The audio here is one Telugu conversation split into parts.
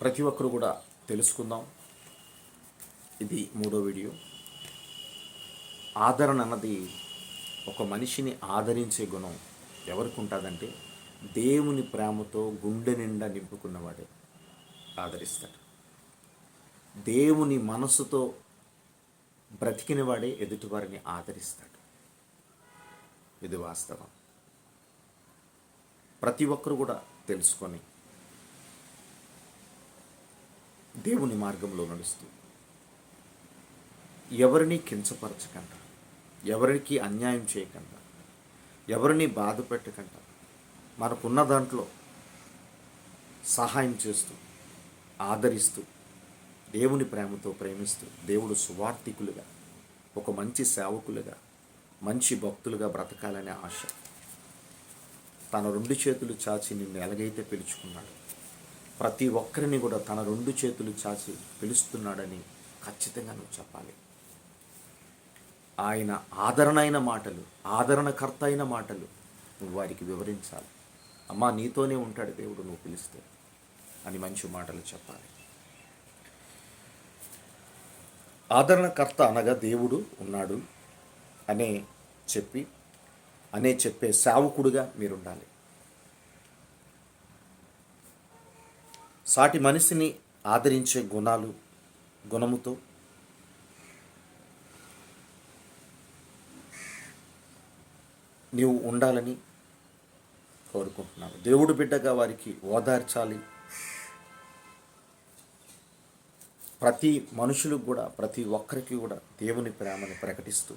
ప్రతి ఒక్కరు కూడా తెలుసుకుందాం. ఇది మూడో వీడియో. ఆదరణ అన్నది ఒక మనిషిని ఆదరించే గుణం ఎవరికి ఉంటుందంటే దేవుని ప్రేమతో గుండె నిండా నింపుకున్నవాడే ఆదరిస్తాడు. దేవుని మనసుతో బ్రతికినవాడే ఎదుటివారిని ఆదరిస్తాడు. ఇది వాస్తవం. ప్రతి ఒక్కరు కూడా తెలుసుకొని దేవుని మార్గంలో నడుస్తూ ఎవరిని కించపరచకుండా ఎవరికి అన్యాయం చేయకుండా ఎవరిని బాధ పెట్టకుండా మనకున్న దాంట్లో సహాయం చేస్తూ ఆదరిస్తూ దేవుని ప్రేమతో ప్రేమిస్తూ దేవుడు సువార్థికులుగా ఒక మంచి సేవకులుగా మంచి భక్తులుగా బ్రతకాలనే ఆశ. తన రెండు చేతులు చాచి నిన్ను ఎలాగైతే పిలుచుకున్నాడు ప్రతి ఒక్కరిని కూడా తన రెండు చేతులు చాచి పిలుస్తున్నాడని ఖచ్చితంగా నువ్వు చెప్పాలి. ఆయన ఆదరణ అయిన మాటలు ఆదరణకర్త అయిన మాటలు నువ్వు వారికి వివరించాలి. అమ్మా నీతోనే ఉంటాడు దేవుడు నువ్వు పిలిస్తే అని మంచి మాటలు చెప్పాలి. ఆదరణకర్త అనగా దేవుడు ఉన్నాడు అనే చెప్పి అనే చెప్పే సేవకుడుగా మీరుండాలి. సాటి మనిషిని ఆదరించే గుణాలు గుణముతో నీవు ఉండాలని కోరుకుంటున్నాను దేవుడు బిడ్డగా వారికి ఓదార్చాలి. ప్రతి మనుషులకు కూడా ప్రతి ఒక్కరికి కూడా దేవుని ప్రేమని ప్రకటిస్తూ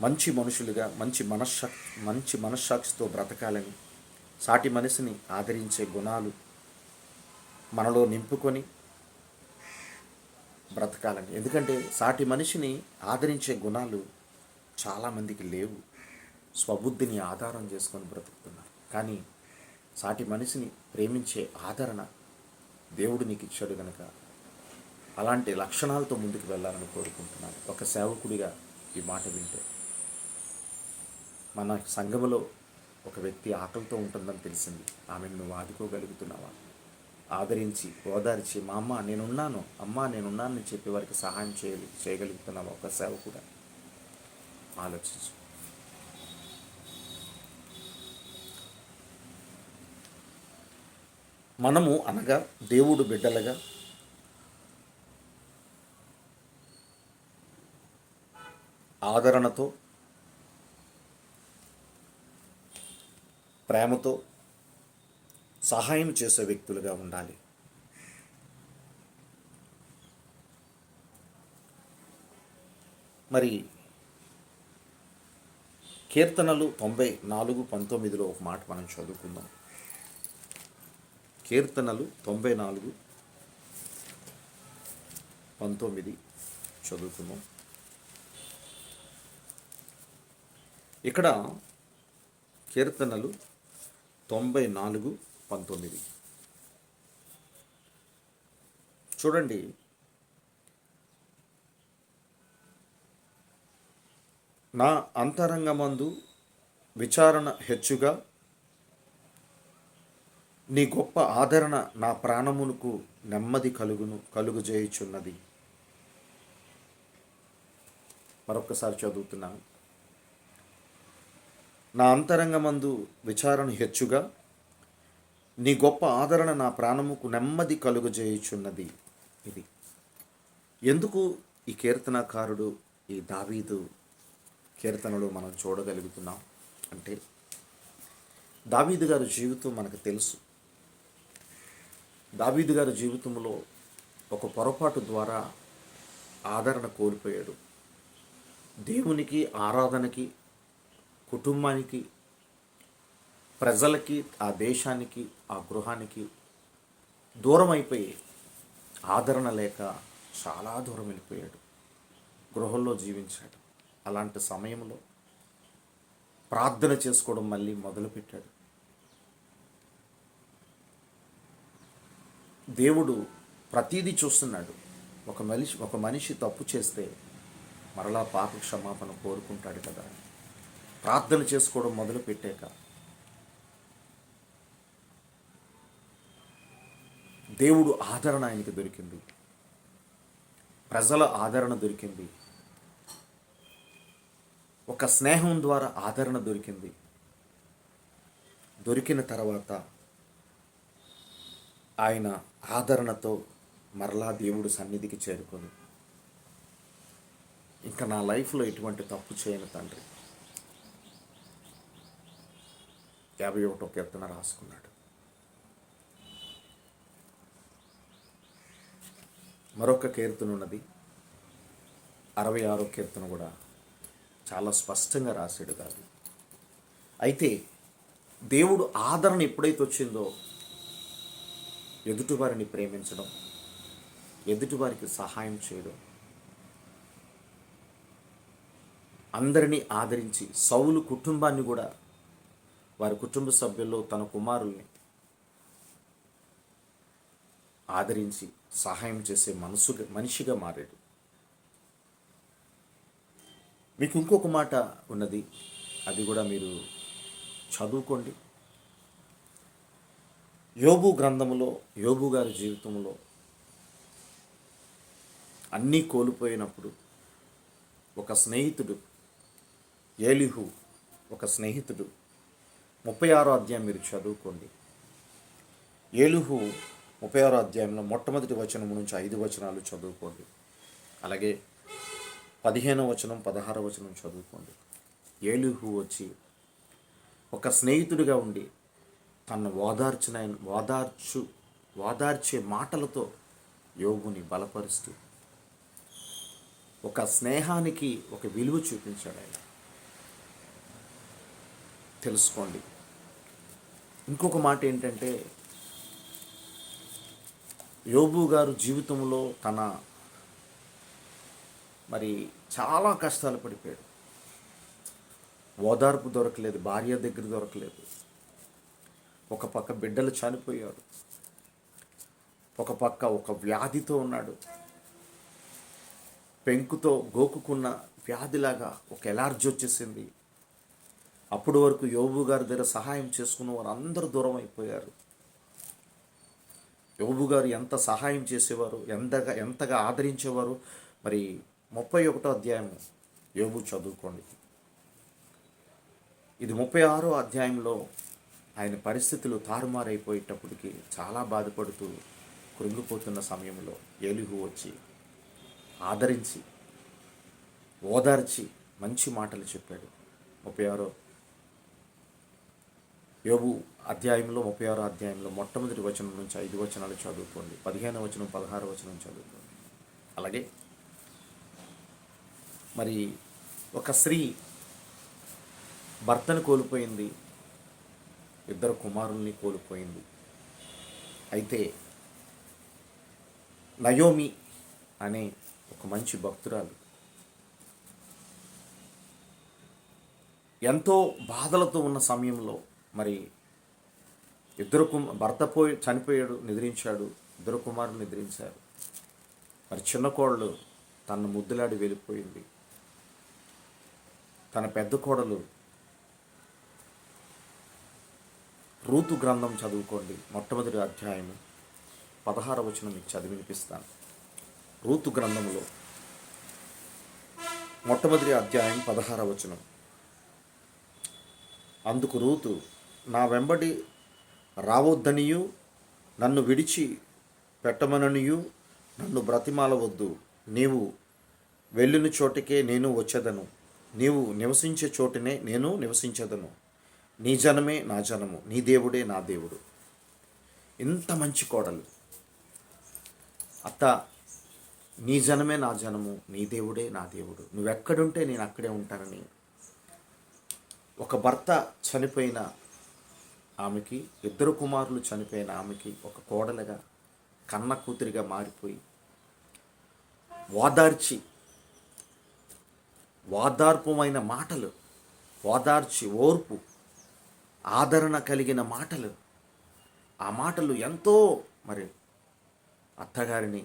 మంచి మనుషులుగా మంచి మనశ్శక్ మంచి మనశ్శాక్షితో బ్రతకాలని సాటి మనిషిని ఆదరించే గుణాలు మనలో నింపుకొని బ్రతకాలని. ఎందుకంటే సాటి మనిషిని ఆదరించే గుణాలు చాలామందికి లేవు. స్వబుద్ధిని ఆధారం చేసుకొని బ్రతుకుతున్నారు. కానీ సాటి మనిషిని ప్రేమించే ఆదరణ దేవుడు నీకు ఇచ్చాడు కనుక అలాంటి లక్షణాలతో ముందుకు వెళ్ళాలని కోరుకుంటున్నాను. ఒక సేవకుడిగా ఈ మాట వింటే మన సంఘములో ఒక వ్యక్తి ఆకలితో ఉంటుందని తెలిసింది. ఆమెను నువ్వు ఆదుకోగలుగుతున్నావా? ఆదరించి ఓదార్చి మా అమ్మ నేనున్నాను. అమ్మ నేనున్నానని చెప్పి వారికి సహాయం చేయాలి చేయగలుగుతున్నావా ఒక సేవ కూడా ఆలోచించు. మనము అనగా దేవుడు బిడ్డలుగా ఆదరణతో ప్రేమతో సహాయం చేసే వ్యక్తులుగా ఉండాలి. మరి కీర్తనలు తొంభై నాలుగు పంతొమ్మిదిలో ఒక మాట మనం చదువుకుందాం. కీర్తనలు తొంభై నాలుగు పంతొమ్మిది చదువుకుందాం. ఇక్కడ కీర్తనలు తొంభై నాలుగు పంతొమ్మిది. చూడండి. నా అంతరంగమందు విచారణ హెచ్చుగా నీ గొప్ప ఆదరణ నా ప్రాణమునకు నెమ్మది కలుగును కలుగుజేయుచున్నది. మరొకసారి చదువుతున్నాను. నా అంతరంగమందు విచారణ హెచ్చుగా నీ గొప్ప ఆదరణ నా ప్రాణముకు నెమ్మది కలుగజేయుచున్నది ఇది. ఎందుకు ఈ కీర్తనకారుడు ఈ దావీదు కీర్తనలు మనం చూడగలుగుతున్నాం అంటే దావీదు గారి జీవితం మనకు తెలుసు. దావీదు గారి జీవితంలో ఒక పొరపాటు ద్వారా ఆదరణ కోల్పోయాడు. దేవునికి ఆరాధనకి కుటుంబానికి ప్రజలకి ఆ దేశానికి ఆ గృహానికి దూరం అయిపోయి ఆదరణ లేక చాలా దూరం వెళ్ళిపోయాడు. గృహంలో జీవించాడు. అలాంటి సమయంలో ప్రార్థన చేసుకోవడం మళ్ళీ మొదలుపెట్టాడు. దేవుడు ప్రతీదీ చూస్తున్నాడు. ఒక మనిషి ఒక మనిషి తప్పు చేస్తే మరలా పాప క్షమాపణ కోరుకుంటాడు కదా. ప్రార్థన చేసుకోవడం మొదలు పెట్టాక దేవుడు ఆదరణ ఆయనకి దొరికింది. ప్రజల ఆదరణ దొరికింది. ఒక స్నేహం ద్వారా ఆదరణ దొరికింది. దొరికిన తర్వాత ఆయన ఆదరణతో మరలా దేవుడు సన్నిధికి చేరుకొని ఇంకా నా లైఫ్లో ఎటువంటి తప్పు చేయను తండ్రి. యాభై ఒకటో కీర్తన రాసుకున్నాడు. మరొక కీర్తన ఉన్నది అరవై ఆరో కీర్తన కూడా చాలా స్పష్టంగా రాశాడు కాదు అయితే దేవుడు ఆదరణ ఎప్పుడైతే వచ్చిందో ఎదుటివారిని ప్రేమించడం ఎదుటివారికి సహాయం చేయడం అందరినీ ఆదరించి సౌలు కుటుంబాన్ని కూడా వారి కుటుంబ సభ్యుల్లో తన కుమారుల్ని ఆదరించి సహాయం చేసే మనసుగా మనిషిగా మారాడు. మీకు ఇంకొక మాట ఉన్నది అది కూడా మీరు చదువుకోండి. యోబు గ్రంథములో యోబు గారి జీవితంలో అన్నీ కోల్పోయినప్పుడు ఒక స్నేహితుడు ఏలిహు ఒక స్నేహితుడు ముప్పై ఆరో అధ్యాయం మీరు చదువుకోండి. ఏలుహు ముప్పై ఆరో అధ్యాయంలో మొట్టమొదటి వచనం నుంచి ఐదు వచనాలు చదువుకోండి. అలాగే పదిహేనో వచనం పదహారో వచనం చదువుకోండి. ఏలుహు వచ్చి ఒక స్నేహితుడిగా ఉండి తను ఓదార్చిన ఓదార్చు ఓదార్చే మాటలతో యోగుని బలపరుస్తూ ఒక స్నేహానికి ఒక విలువ చూపించాడు ఆయన. తెలుసుకోండి. ఇంకొక మాట ఏంటంటే యోబు గారు జీవితంలో తన మరి చాలా కష్టాలు పడిపోయాడు. ఓదార్పు దొరకలేదు భార్య దగ్గర దొరకలేదు. ఒక పక్క బిడ్డలు చనిపోయాడు. ఒక పక్క ఒక వ్యాధితో ఉన్నాడు. పెంకుతో గోకుకున్న వ్యాధిలాగా ఒక ఎలార్జీ వచ్చేసింది. అప్పుడు వరకు యోబు గారి దగ్గర సహాయం చేసుకున్న వారు అందరూ దూరం అయిపోయారు. యోబు గారు ఎంత సహాయం చేసేవారు? ఎంతగా ఎంతగా ఆదరించేవారు? మరి ముప్పై ఒకటో అధ్యాయం యోబు చదువుకోండి. ఇది ముప్పై ఆరో అధ్యాయంలో ఆయన పరిస్థితులు తారుమారైపోయేటప్పటికి చాలా బాధపడుతూ కృంగిపోతున్న సమయంలో ఏలుగు వచ్చి ఆదరించి ఓదార్చి మంచి మాటలు చెప్పాడు. ముప్పై ఆరో యోగు అధ్యాయంలో ముప్పై ఆరో అధ్యాయంలో మొట్టమొదటి వచనం నుంచి ఐదు వచనాలు చదువుకోండి. పదిహేను వచనం పదహారు వచనం చదువుకోండి. అలాగే మరి ఒక స్త్రీ భర్తను కోల్పోయింది ఇద్దరు కుమారుల్ని కోల్పోయింది. అయితే నయోమి అనే ఒక మంచి భక్తురాలు ఎంతో బాధలతో ఉన్న సమయంలో మరి ఇద్దరు కుమ భర్త పోయి చనిపోయాడు నిద్రించాడు ఇద్దరు కుమారులు నిద్రించారు. మరి చిన్న కోడలు తను ముద్దులాడి వెళ్ళిపోయింది. తన పెద్ద కోడలు రూతు గ్రంథం చదువుకోండి మొట్టమొదటి అధ్యాయం పదహార వచనం మీకు చదివి వినిపిస్తాను. రూతు గ్రంథంలో మొట్టమొదటి అధ్యాయం పదహార వచనం. అందుకు రూతు నా వెంబడి రావద్దనియు నన్ను విడిచి పెట్టమననియు నన్ను బ్రతిమాలవద్దు. నీవు వెళ్ళిన చోటికే నేను వచ్చేదను. నీవు నివసించే చోటనే నేను నివసించదను. నీ జనమే నా జనము. నీ దేవుడే నా దేవుడు. ఇంత మంచి కోడలు. అత్త నీ జనమే నా జనము. నీ దేవుడే నా దేవుడు. నువ్వెక్కడుంటే నేను అక్కడే ఉంటానని. ఒక భర్త చనిపోయిన ఆమెకి ఇద్దరు కుమారులు చనిపోయిన ఆమెకి ఒక కోడలుగా కన్న కూతురిగా మారిపోయి వాదార్చి వాదార్పమైన మాటలు వాదార్చి ఓర్పు ఆదరణ కలిగిన మాటలు ఆ మాటలు ఎంతో మరి అత్తగారిని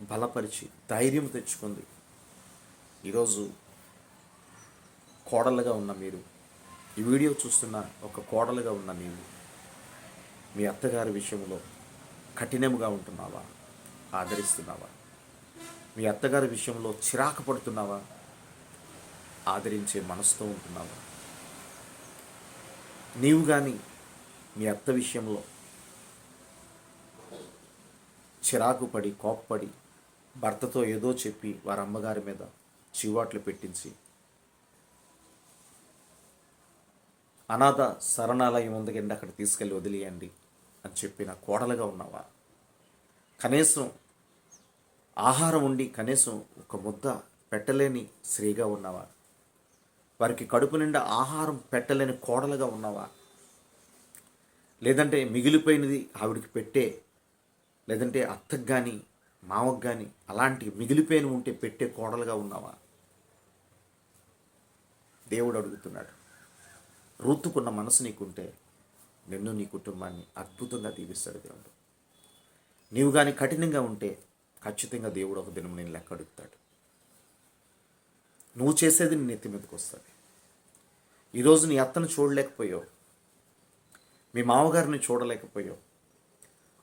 బలపరిచి ధైర్యం తెచ్చుకుంది. ఈరోజు కోడలుగా ఉన్న మీరు ఈ వీడియో చూస్తున్న ఒక కోడలుగా ఉన్న నీవు మీ అత్తగారి విషయంలో కఠినముగా ఉంటున్నావా? ఆదరిస్తున్నావా? మీ అత్తగారి విషయంలో చిరాకు పడుతున్నావా? ఆదరించే మనసుతో ఉంటున్నావా? నీవు కానీ మీ అత్త విషయంలో చిరాకు పడి కోప్పడి భర్తతో ఏదో చెప్పి వారి అమ్మగారి మీద చివాట్లు పెట్టించి అనాథ శరణాలయం ఉందకండి అక్కడ తీసుకెళ్ళి వదిలేయండి అని చెప్పిన కోడలుగా ఉన్నావా? కనీసం ఆహారం ఉండి కనీసం ఒక ముద్ద పెట్టలేని స్త్రీగా ఉన్నావా? వారికి కడుపు నిండా ఆహారం పెట్టలేని కోడలుగా ఉన్నావా? లేదంటే మిగిలిపోయినది ఆవిడికి పెట్టే లేదంటే అత్తకు కానీ మామకు కానీ అలాంటి మిగిలిపోయిన ఉంటే పెట్టే కోడలుగా ఉన్నావా? దేవుడు అడుగుతున్నాడు. రూతుకున్న మనసు నీకుంటే నిన్ను నీ కుటుంబాన్ని అద్భుతంగా దీవిస్తాడు దేవుడు. నీవు కానీ కఠినంగా ఉంటే ఖచ్చితంగా దేవుడు ఒక దినం నేను లెక్క అడుగుతాడు. నువ్వు చేసేది నీ నెత్తి మీదకి వస్తుంది. ఈరోజు నీ అత్తను చూడలేకపోయావు. మీ మామగారిని చూడలేకపోయావు.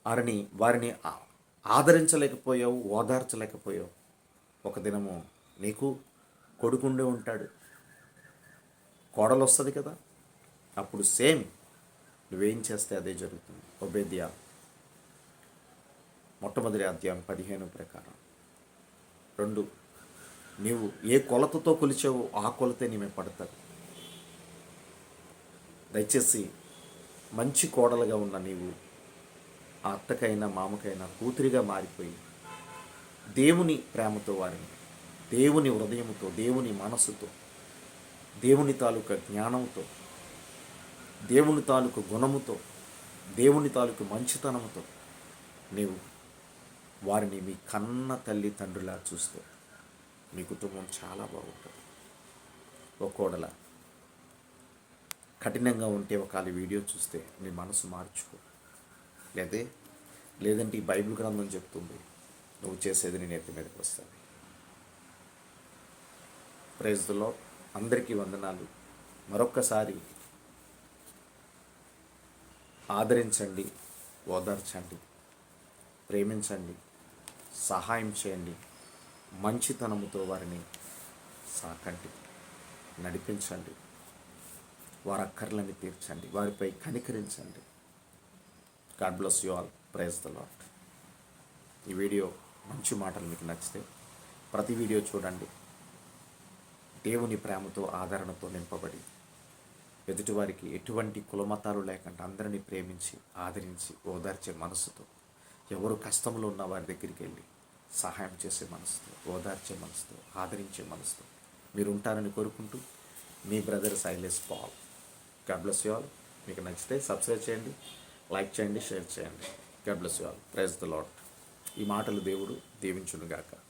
వారిని వారిని ఆదరించలేకపోయావు ఓదార్చలేకపోయావు. ఒక దినము నీకు కొడుకుండే ఉంటాడు. కోడలు వస్తుంది కదా. అప్పుడు సేమ్ నువ్వేం చేస్తే అదే జరుగుతుంది. ఒబేద్యా మొట్టమొదటి అధ్యాయం పదిహేను ప్రకారం. రెండు నీవు ఏ కొలతతో కొలిచావో ఆ కొలతే నీమే పడతాడు దయచేసి మంచి కోడలుగా ఉన్న నీవు ఆ అత్తకైనా మామకైనా కూతురిగా మారిపోయి దేవుని ప్రేమతో వారిని దేవుని హృదయంతో దేవుని మనసుతో దేవుని తాలూకా జ్ఞానంతో దేవుని తాలూకు గుణముతో దేవుని తాలూకు మంచితనముతో నీవు వారిని మీ కన్న తల్లి తండ్రిలా చూస్తే మీ కుటుంబం చాలా బాగుంటుంది. ఒక్కోడల కఠినంగా ఉంటే ఒకవేళ వీడియో చూస్తే నీ మనసు మార్చుకో. లేదే లేదంటే ఈ బైబిల్ గ్రంథం చెప్తుంది నువ్వు చేసేది నేను ఎత్తి మీదకి వస్తుంది. ప్రైజ్లో అందరికీ వందనాలు. మరొక్కసారి ఆదరించండి ఓదార్చండి ప్రేమించండి సహాయం చేయండి మంచితనముతో వారిని సాకండి నడిపించండి వారి అక్కర్లని తీర్చండి వారిపై కనికరించండి. God bless you all praise the Lord ఈ వీడియో మంచి మాటలు మీకు నచ్చితే ప్రతి వీడియో చూడండి. దేవుని ప్రేమతో ఆదరణతో నింపబడి ఎదుటివారికి ఎటువంటి కులమతాలు లేకుండా అందరినీ ప్రేమించి ఆదరించి ఓదార్చే మనసుతో ఎవరు కష్టంలో ఉన్న వారి దగ్గరికి వెళ్ళి సహాయం చేసే మనసుతో ఓదార్చే మనసుతో ఆదరించే మనసుతో మీరు ఉంటారని కోరుకుంటూ మీ brother Sailus Paul. God bless you all మీకు నచ్చితే సబ్స్క్రైబ్ చేయండి లైక్ చేయండి షేర్ చేయండి. God bless you all praise the Lord ఈ మాటలు దేవుడు దీవించునుగాక.